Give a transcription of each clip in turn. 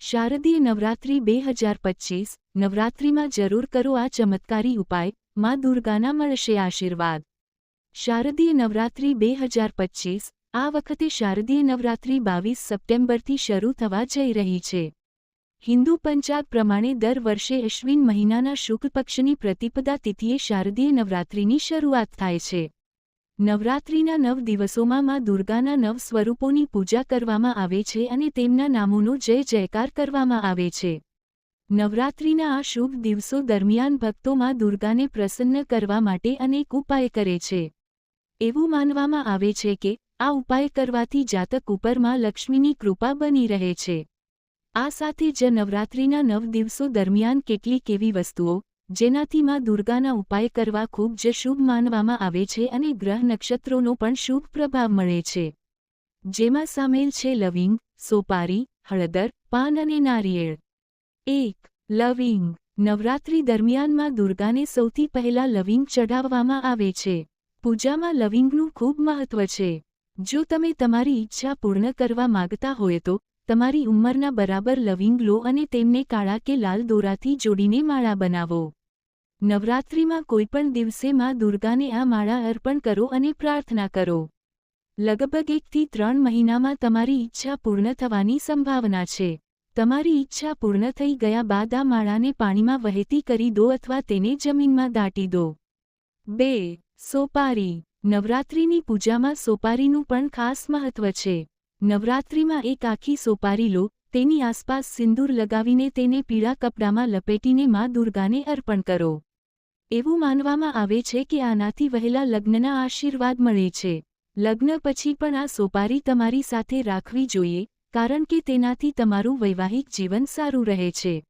શારદીય નવરાત્રિ બે હજાર પચીસ, નવરાત્રિમાં જરૂર કરો આ ચમત્કારી ઉપાય, માં દુર્ગાના મળશે આશીર્વાદ. શારદીય નવરાત્રિ બે હજાર પચીસ, આ વખતે શારદીય નવરાત્રિ બાવીસ સપ્ટેમ્બરથી શરૂ થવા જઈ રહી છે. હિન્દુ પંચાગ પ્રમાણે દર વર્ષે અશ્વિન મહિનાના શુક્લ પક્ષની પ્રતિપદા તિથિએ શારદીય નવરાત્રિની શરૂઆત થાય છે. નવરાત્રિના નવ દિવસોમાં માં દુર્ગાના નવ સ્વરૂપોની પૂજા કરવામાં આવે છે અને તેમના નામોનો જય જયકાર કરવામાં આવે છે. નવરાત્રિના આ શુભ દિવસો દરમિયાન ભક્તો માં દુર્ગાને પ્રસન્ન કરવા માટે અનેક ઉપાય કરે છે. એવું માનવામાં આવે છે કે, આ ઉપાય કરવાથી જાતક ઉપરમાં લક્ષ્મીની કૃપા બની રહે છે. આ સાથે જ નવરાત્રિના નવ દિવસો દરમિયાન કેટલીક એવી વસ્તુઓ જેનાથી માં દુર્ગાના ઉપાય કરવા ખૂબ જ શુભ માનવામાં આવે છે અને ગ્રહ નક્ષત્રોનો પણ શુભ પ્રભાવ મળે છે. જેમાં સામેલ છે લવિંગ, સોપારી, હળદર, પાન અને નારિયેળ. એક, લવિંગ. નવરાત્રી દરમિયાનમાં દુર્ગાને સૌથી પહેલા લવિંગ ચઢાવવામાં આવે છે. પૂજામાં લવિંગનું ખૂબ મહત્વ છે. જો તમે તમારી ઈચ્છા પૂર્ણ કરવા માગતા હોય તો, તમારી ઉંમરના બરાબર લવિંગ લો અને તેમને કાળા કે લાલ દોરાથી જોડીને માળા બનાવો. નવરાત્રિમાં કોઈપણ દિવસે માં દુર્ગાને આ માળા અર્પણ કરો અને પ્રાર્થના કરો. લગભગ એકથી ત્રણ મહિનામાં તમારી ઈચ્છા પૂર્ણ થવાની સંભાવના છે. તમારી ઈચ્છા પૂર્ણ થઈ ગયા બાદ આ માળાને પાણીમાં વહેતી કરી દો અથવા તેને જમીનમાં દાટી દો. બે, સોપારી. નવરાત્રિની પૂજામાં સોપારીનું પણ ખાસ મહત્વ છે. નવરાત્રિમાં એક આખી સોપારી લો, તેની આસપાસ સિંદૂર લગાવીને તેને પીળા કપડામાં લપેટીને માં દુર્ગાને અર્પણ કરો. એવું માનવામાં આવે છે કે આનાથી વહેલા લગ્નના આશીર્વાદ મળે છે. લગ્ન પછી પણ આ સોપારી તમારી સાથે રાખવી જોઈએ, કારણ કે તેનાથી તમારું વૈવાહિક જીવન સારું રહે છે.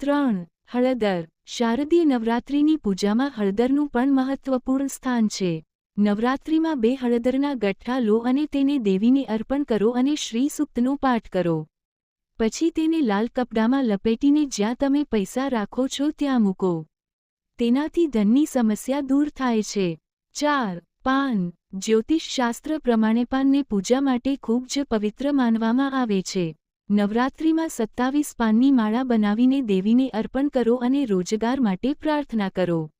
ત્રણ, હળદર. શારદીય નવરાત્રિની પૂજામાં હળદરનું પણ મહત્વપૂર્ણ સ્થાન છે. નવરાત્રિમાં બે હળદરના ગઠ્ઠા લો અને તેને દેવીને અર્પણ કરો અને શ્રી સુક્તનો પાઠ કરો. પછી તેને લાલ કપડામાં લપેટીને જ્યાં તમે પૈસા રાખો છો ત્યાં મૂકો. તેનાથી ધનની સમસ્યા દૂર થાય છે. ચાર, પાન. જ્યોતિષશાસ્ત્ર પ્રમાણે પાનને પૂજા માટે ખૂબ જ પવિત્ર માનવામાં આવે છે. નવરાત્રિમાં સત્તાવીસ પાનની માળા બનાવીને દેવીને અર્પણ કરો અને રોજગાર માટે પ્રાર્થના કરો.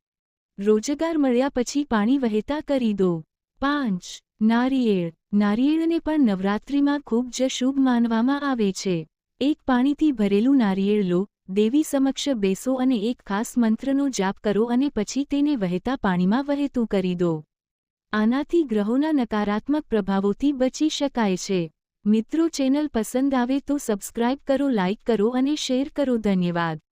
રોજગાર મળ્યા પછી પાણી વહેતા કરી દો. પાંચ, નારિયેળ. નારિયેળને પણ નવરાત્રિમાં ખૂબ જ શુભ માનવામાં આવે છે. એક પાણીથી ભરેલું નારિયેળ લો, દેવી સમક્ષ બેસો અને એક ખાસ મંત્રનો જાપ કરો અને પછી તેને વહેતા પાણીમાં વહેતું કરી દો. આનાથી ગ્રહોના નકારાત્મક પ્રભાવોથી બચી શકાય છે. મિત્રો ચેનલ પસંદ આવે તો સબસ્ક્રાઇબ કરો, લાઇક કરો અને શેર કરો. ધન્યવાદ.